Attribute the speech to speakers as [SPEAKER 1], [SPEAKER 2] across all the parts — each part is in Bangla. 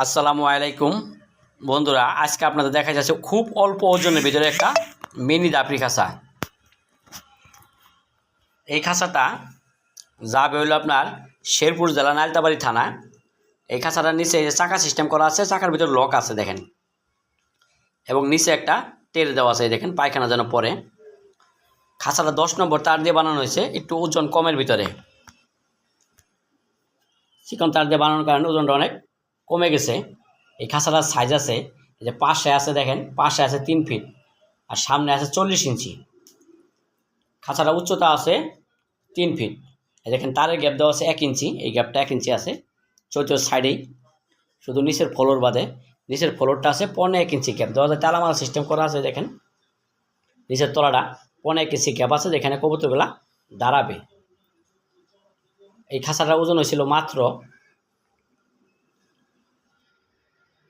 [SPEAKER 1] আসসালামু আলাইকুম। বন্ধুরা, আজকে আপনাদের দেখা যাচ্ছে খুব অল্প ওজনের ভিতরে একটা মিনি দাপড়ি খাসা এই খাসাটা যাবে হলো আপনার শেরপুর জেলা নালতাবাড়ি থানা। এই খাসাটার নিচে চাকা সিস্টেম করা আছে, চাকার ভিতরে লক আছে দেখেন। এবং নিচে একটা টের দেওয়া আছে দেখেন, পায়খানা যেন পরে খাসাটা দশ নম্বর তার দিয়ে বানানো হয়েছে, একটু ওজন কমের ভিতরে। চিকন তার দিয়ে বানানোর কারণে ওজনটা অনেক কমে গেছে। এই খাঁচাটার সাইজ আছে, এই যে পাশে আছে দেখেন, পাশে আছে তিন ফিট আর সামনে আছে চল্লিশ ইঞ্চি। খাঁচাটা উচ্চতা আছে তিন ফিট এই দেখেন, তারের গ্যাপ দেওয়া আছে এক ইঞ্চি, এই গ্যাপটা এক ইঞ্চি আছে চৌচোর সাইডেই শুধু নিচের ফ্লোর বাদে, নিচের ফ্লোরটা আছে পনে এক ইঞ্চি গ্যাপ দেওয়া যায় তালামালা সিস্টেম করা আছে, দেখেন। নিচের তলাটা পনে এক ইঞ্চি গ্যাপ আছে, যেখানে কবুতরগুলা দাঁড়াবে। এই খাঁচাটার ওজন হয়েছিল মাত্র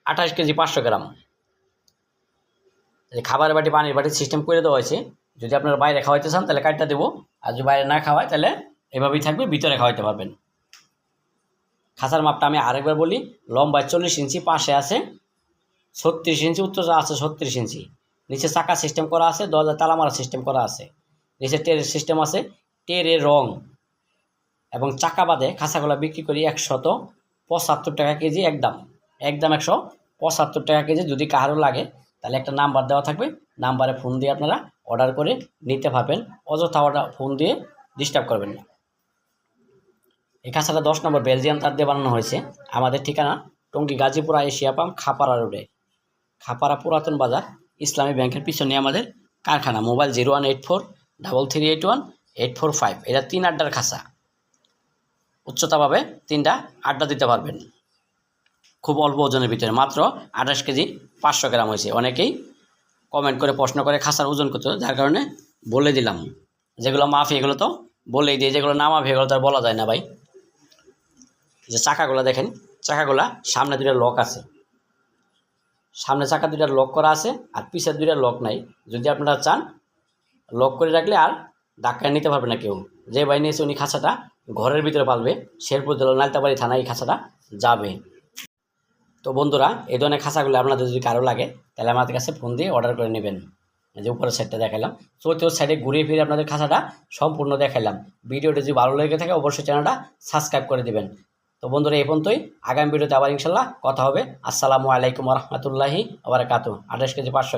[SPEAKER 1] আঠাশ কেজি পাঁচশো গ্রাম। খাবারের বাটি, পানির বাটি সিস্টেম করে দেওয়া হয়েছে। যদি আপনারা বাইরে খাওয়াইতে চান, তাহলে কাটটা দেবো। আর যদি বাইরে না খাওয়ায়, তাহলে এভাবেই থাকবে, ভিতরে খাওয়াইতে পারবেন। খাঁচার মাপটা আমি আরেকবার বলি লম্বায় চল্লিশ ইঞ্চি, পাশে আছে ছত্রিশ ইঞ্চি, উচ্চতা আছে ছত্রিশ ইঞ্চি। নিচে চাকা সিস্টেম করা আছে দরজা তালা মারা সিস্টেম করা আছে। নিচে টেরের সিস্টেম আছে, টেরের রং। এবং চাকা বাদে খাঁচাগুলো বিক্রি করি একশত পঁচাত্তর টাকা কেজি একদম। একদম একশো পঁচাত্তর টাকা কেজি যদি কারও লাগে, তাহলে একটা নাম্বার দেওয়া থাকবে। নাম্বারে ফোন দিয়ে আপনারা অর্ডার করে নিতে পারবেন অযথা অর্ডার ফোন দিয়ে ডিস্টার্ব করবেন না। এই খাঁচাটা দশ নম্বর বেলজিয়াম তার দিয়ে বানানো হয়েছে। আমাদের ঠিকানা টঙ্গী গাজীপুরা এশিয়া পাম্প খাপাড়া রোডে। খাপাড়া পুরাতন বাজার, ইসলামী ব্যাংকের পিছনে আমাদের কারখানা। Mobile zero one eight four double three eight one eight four five. এটা তিন আড্ডার খাঁচা। উচ্চতা পাবে তিনটা আড্ডা দিতে পারবেন। খুব অল্প ওজনের ভিতরে। মাত্র আঠাশ কেজি পাঁচশো গ্রাম হয়েছে। অনেকেই কমেন্ট করে প্রশ্ন করে খাসার ওজন করতে যার কারণে বলে দিলাম। যেগুলো মাফি, এগুলো তো বলেই দিয়ে যেগুলো না মাফি, এগুলো তো আর বলা যায় না ভাই। যে চাকাগুলো দেখেন, চাকাগুলা সামনে দুটো লক আছে। সামনে চাকা দুইটা লক করা আছে আর পিছের দুইটা লক নাই। যদি আপনারা চান লক করে রাখলে আর ধাক্কায় নিতে পারবে না কেউ। যে ভাই নিয়েছে উনি খাঁচাটা ঘরের ভিতরে পালবে। শেরপুর জেলা নালতাবাড়ি থানায় এই খাঁচাটা যাবে। তো বন্ধুরা, এই ধরনের খাঁচাগুলো আপনাদের যদি কারও লাগে, তাহলে আমাদের কাছে ফোন দিয়ে অর্ডার করে নেবেন। যে উপরের সাইডটা দেখালাম। চতুর্থ সাইডে ঘুরিয়ে ফিরে আপনাদের খাঁচাটা সম্পূর্ণ দেখালাম। ভিডিওটা যদি ভালো লেগে থাকে, অবশ্যই চ্যানেলটা সাবস্ক্রাইব করে দেবেন। তো বন্ধুরা, এই পর্যন্তই। আগামী ভিডিওতে আবার ইনশাল্লাহ কথা হবে। আসসালামু আলাইকুম রহমতুল্লাহি আবার কাতু আঠাশ কেজি পাঁচশো